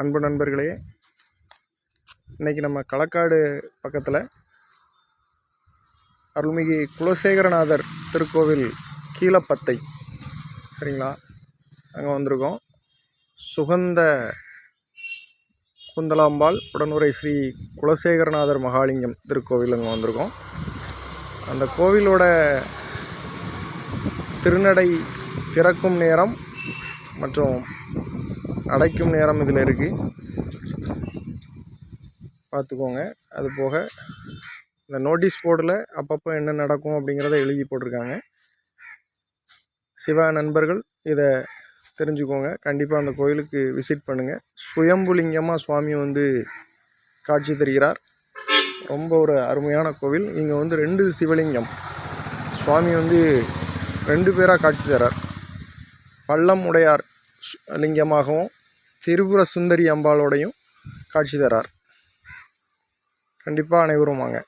அன்பு நண்பர்களே இன்றைக்கி நம்ம களக்காடு பக்கத்தில் அருள்மிகு குலசேகரநாதர் திருக்கோவில் கீழப்பத்தை. சரிங்களா? அங்கே வந்திருக்கோம். சுகந்த குந்தலாம்பாள் உடனுரை ஸ்ரீ குலசேகரநாதர் மகாலிங்கம் திருக்கோவில் அங்கே வந்திருக்கோம். அந்த கோவிலோட திருநடை திறக்கும் நேரம் மற்றும் அடைக்கும் நேரம் இதில் இருக்குது பார்த்துக்கோங்க. அது போக இந்த நோட்டீஸ் போர்டில் அப்பப்போ என்ன நடக்கும் அப்படிங்கிறத எழுதி போட்டிருக்காங்க. சிவா நண்பர்கள் இதை தெரிஞ்சுக்கோங்க. கண்டிப்பாக அந்த கோயிலுக்கு விசிட் பண்ணுங்கள் சுயம்புலிங்கமாக சுவாமி வந்து காட்சி தருகிறார். ரொம்ப ஒரு அருமையான கோவில். இங்கே வந்து ரெண்டு சிவலிங்கம். சுவாமி வந்து ரெண்டு பேராக காட்சி தரார். பள்ளம் உடையார் லிங்கமாகவும் திரிபுர சுந்தரி அம்பாளோடையும் காட்சி தரார். கண்டிப்பாக அனைவரும் வாங்க.